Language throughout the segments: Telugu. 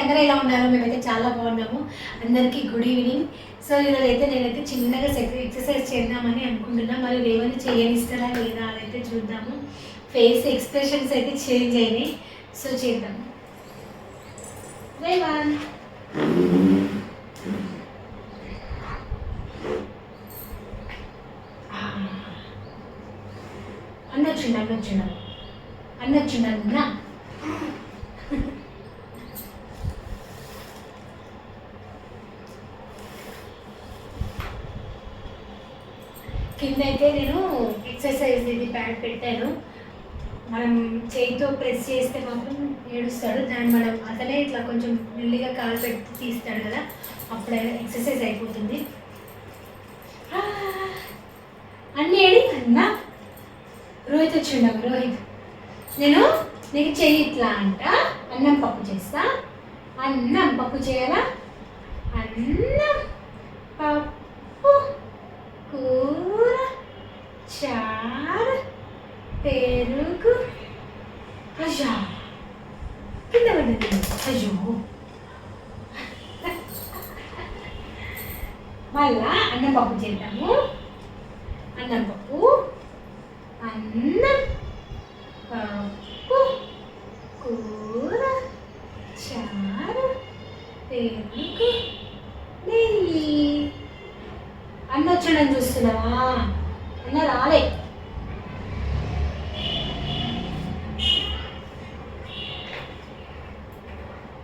అందరూ ఎలా ఉన్నారు మేమైతే చాలా బాగున్నాము. అందరికీ గుడ్ ఈవినింగ్ సో ఈరోజు అయితే నేనైతే చిన్నగా ఎక్సర్సైజ్ చేద్దామని అనుకుంటున్నా. మరి రేవని చేయనిస్తారా లేదా అదైతే చూద్దాము. ఫేస్ ఎక్స్ప్రెషన్స్ అయితే చేంజ్ అయినాయి. సో చేద్దాం. రేవన్. అన్న వచ్చిండు అన్న. వచ్చిండు కింద అయితే నేను ఎక్సర్సైజ్ ఇది ప్యాడ్ పెట్టాను. మనం చేయితో ప్రెస్ చేస్తే మాత్రం ఏడుస్తాడు. దాన్ని మనం అతనే ఇట్లా కొంచెం మెల్లిగా కాలు పెట్టి తీస్తాడు కదా అప్పుడు ఎక్సర్సైజ్ అయిపోతుంది. అన్నీ ఏడి? అన్నా? రోహిత్ వచ్చిండవు రోహిత్. నేను నీకు చెయ్యి ఇట్లా అంట? అన్నం పప్పు చేస్తా? అన్నం పప్పు చేయాలా అన్నం పప్పు కూర చారు పెరుగు అయ్యా కింద పడ్డది అయ్యో మళ్ళా అన్నం పప్పు చేద్దాము. అన్నం పప్పు అన్నం పప్పు కూర చారు పెరుగు నెయ్యి. అన్న వచ్చాడని చూస్తున్నావా? అన్న రాలే.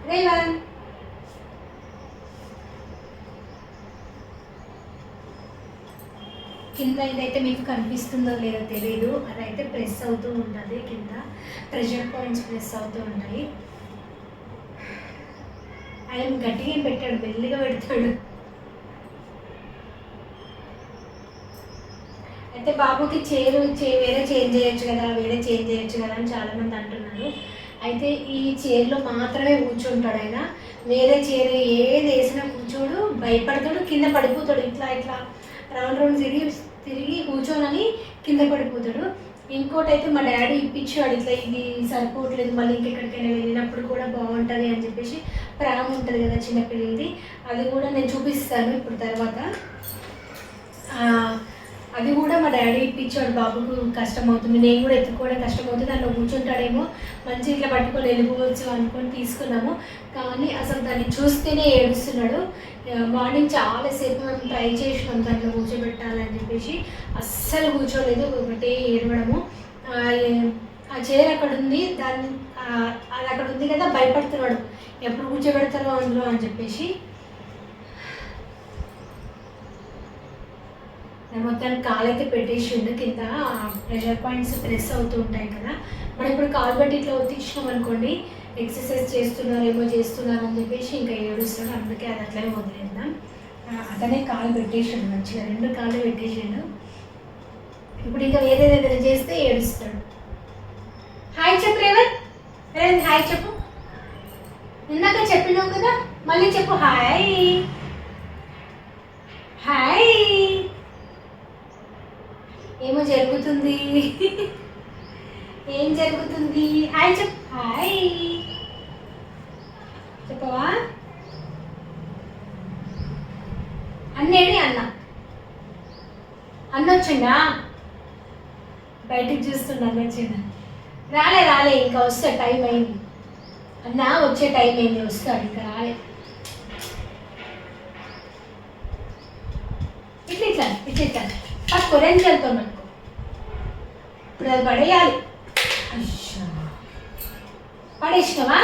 రేవన్ కింద ఇదైతే మీకు కనిపిస్తుందో లేదో తెలియదు అదైతే ప్రెస్ అవుతూ ఉంటుంది కింద. ప్రెషర్ పాయింట్స్ ప్రెస్ అవుతూ ఉంటాయి. ఆయన గట్టిగా పెట్టాడు మెల్లిగా పెడతాడు. అయితే బాబుకి చేరు చే వేరే చేంజ్ చేయొచ్చు కదా వేరే చేంజ్ చేయొచ్చు కదా అని చాలామంది అంటున్నారు. అయితే ఈ చైర్లో మాత్రమే కూర్చుంటాడు ఆయన. వేరే చైర్ ఏది వేసినా కూర్చోడు భయపడతాడు కింద పడిపోతాడు ఇట్లా ఇట్లా. రౌండ్ రౌండ్ తిరిగి తిరిగి కూర్చోనని కింద పడిపోతాడు. ఇంకోటి అయితే మా డాడీ ఇప్పించాడు ఇట్లా ఇది సరిపోవట్లేదు మళ్ళీ ఇంకెక్కడికైనా వెళ్ళినప్పుడు కూడా బాగుంటుంది అని చెప్పేసి ప్రాణం ఉంటుంది కదా చిన్నపిల్లలది. అది కూడా నేను చూపిస్తాను ఇప్పుడు తర్వాత. అది కూడా మా డాడీ ఇప్పించాడు బాబుకు కష్టం అవుతుంది నేను కూడా ఎత్తుకోవడం కష్టం అవుతుంది దానిలో కూర్చుంటాడేమో మంచి ఇట్లా పట్టుకొని వెళ్ళిపోవచ్చు అనుకొని తీసుకున్నాము. కానీ అసలు దాన్ని చూస్తేనే ఏడుస్తున్నాడు. మార్నింగ్ చాలాసేపు మనం ట్రై చేసినాం దాంట్లో కూర్చోబెట్టాలని చెప్పేసి. అస్సలు కూర్చోలేదు ఒకటే ఏడవడము. ఆ, చైర్ అక్కడ ఉంది దాన్ని అది అక్కడ ఉంది కదా భయపడుతున్నాడు. ఎప్పుడు కూర్చోబెడతారో అందులో అని చెప్పేసి. మొత్తానికి కాలు అయితే పెట్టేసిండు కింద ప్రెషర్ పాయింట్స్ ప్రెస్ అవుతూ ఉంటాయి కదా. మనం ఇప్పుడు కాలు బట్టి ఇట్లా ఒత్తించినాం అనుకోండి ఎక్సర్సైజ్ చేస్తున్నారు ఏమో చేస్తున్నారు అని చెప్పేసి ఇంకా ఏడుస్తాడు. అందుకే అది అట్లనే వదిలేద్దాం. అతనే కాలు పెట్టేసిండు మంచిగా రెండు కాళ్ళు పెట్టేసిండు ఇప్పుడు ఇంకా వేరే చేస్తే ఏడుస్తాడు. హాయ్ చెప్పు రేవంత్ రేవంత్ హాయ్ చెప్పు. ఇందాక చెప్పినావు కదా మళ్ళీ చెప్పు. హాయ్ హాయ్ ఏమో జరుగుతుంది. ఏం జరుగుతుంది? హాయ్ చెప్ హాయ్. చెప్పవా? అన్నేడి అన్న. అన్న వచ్చిందా బయటికి చూస్తున్నా అన్న వచ్చిందా రాలే రాలే ఇంకా వస్తే టైం అయింది. అన్న వచ్చే టైం అయింది వస్తాడు ఇంకా రాలే. ఇట్లా ఇట్లా ఇట్లా ఇట్లా. పట్టుకో రెండు వెళ్తున్నాను ఇప్పుడు అది పడేయాలి పడేసినవా?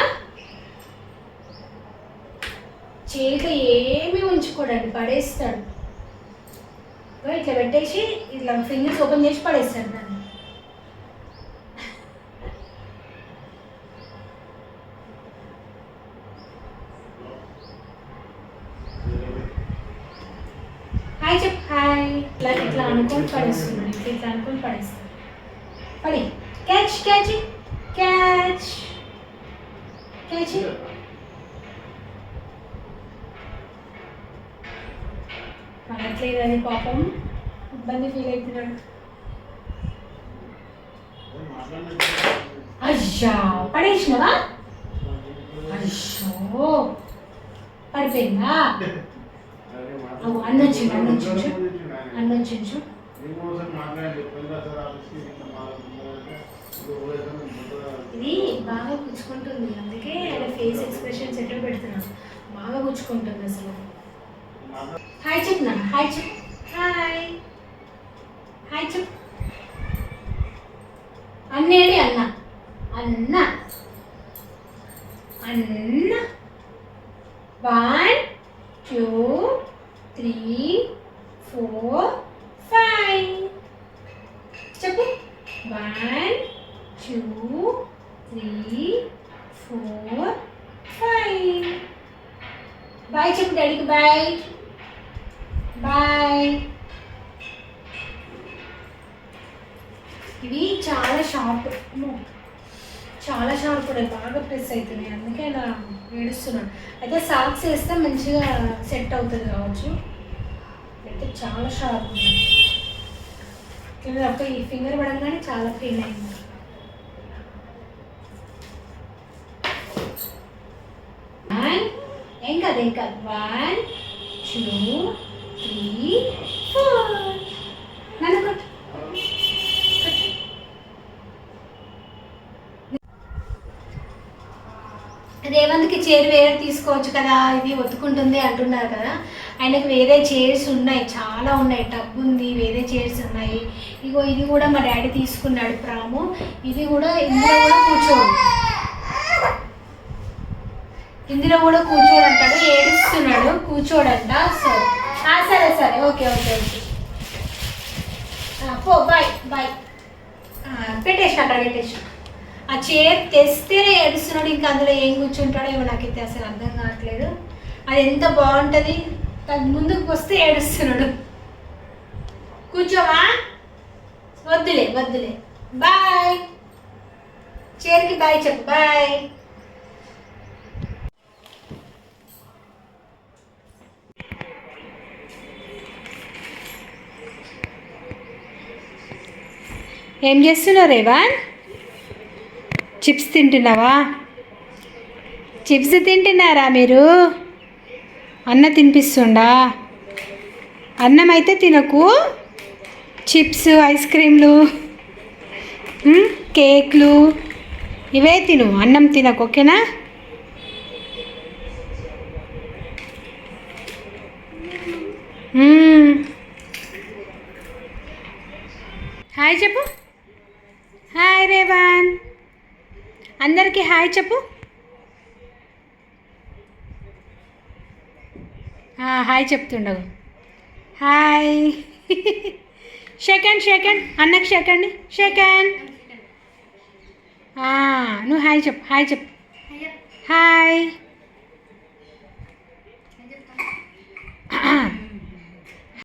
చేత ఏమీ ఉంచుకోడండి పడేస్తాడు. ఇట్లా పెట్టేసి ఇట్లా ఫింగర్స్ ఓపెన్ చేసి పడేస్తాడు దాన్ని హాయ్ చెప్ హాయ్. ఇట్లా ఇట్లా అనుకుని పడేస్తున్నాడు. ఇట్లా ఇట్లా అనుకుని పడేస్తాడు. పడి క్యాచ్ క్యాచ్ క్యాచ్ క్యాచ్ పడట్లేదని పాపం ఇబ్బంది ఫీల్ అవుతున్నాడు అయ్యా పడేసినవా అయ్యా అయ్యో పడిపోయిందా అవ్వ, అన్న వచ్చిండు ఇది బాగా పుచ్చుకుంటుంది అందుకే ఫేస్ ఎక్స్ప్రెషన్స్ ఎట్లా పెడుతున్నాం. బాగా పుచ్చుకుంటుంది అసలు. హాయ్ చెప్పు నా హాయ్ చెప్ హాయ్ హాయ్ చెప్ అన్నేడి అన్న. అన్న. అన్న. Bye two three four five చెప్పు one two three four five bye చెప్పు డాడీకి బాయ్ బాయ్ ఇవి చాలా షార్ప్ చాలా షార్ప్ ఉన్నాయి బాగా ప్రెస్ అవుతున్నాయి అందుకే ఇలా ఏడుస్తున్నాను అయితే సాక్స్ వేస్తే మంచిగా సెట్ అవుతుంది కావచ్చు. అయితే చాలా షార్ప్ ఉన్నాయి ఇది ఈ ఫింగర్ పడంగానే చాలా పెయిన్ అయింది వన్ ఏం కాదు ఏం కాదు వన్ టూ త్రీ ఫోర్ నన్ను కొట్టు. రేవంత్కి చైర్ వేరే తీసుకోవచ్చు కదా ఇది ఒత్తుకుంటుంది అంటున్నారు కదా. ఆయనకు వేరే చైర్స్ ఉన్నాయి చాలా ఉన్నాయి. టబ్ ఉంది వేరే చైర్స్ ఉన్నాయి. ఇగో ఇది కూడా మా డాడీ తీసుకున్నాడు ప్రాము. ఇది కూడా ఇందులో కూడా కూర్చోండి. ఇందులో కూడా కూర్చోడంటాడు ఏడుస్తున్నాడు కూర్చోడంట. సో సరే సరే. Okay okay okay. పో బాయ్ బాయ్. పెట్టేసి అక్కడ పెట్టేసి ఆ చైర్ తెస్తేనే ఏడుస్తున్నాడు ఇంకా అందులో ఏం కూర్చుంటాడో ఏమో నాకైతే అసలు అర్థం కావట్లేదు. అది ఎంత బాగుంటుంది? తను ముందుకు వస్తే ఏడుస్తున్నాడు. కూర్చోవా? వద్దులే వద్దులే. బాయ్. చైర్కి బాయ్ చెప్పు బాయ్. ఏం చేస్తున్నావు రేవాన్ చిప్స్ తింటున్నావా? చిప్స్ తింటున్నారా మీరు? అన్న తినిపిస్తుండా? అన్నం అయితే తినకు. చిప్స్ ఐస్ క్రీమ్లు కేక్లు ఇవే తిను. అన్నం తినకు ఓకేనా? హాయ్ చెప్పు. రేవాన్ అందరికీ హాయ్ చెప్పు. హాయ్ చెప్తుండవు హాయ్. సెకండ్ సెకండ్ అన్నకి సెకండ్ సెకండ్ నువ్వు హాయ్ చెప్పు. హాయ్ చెప్పు. హాయ్.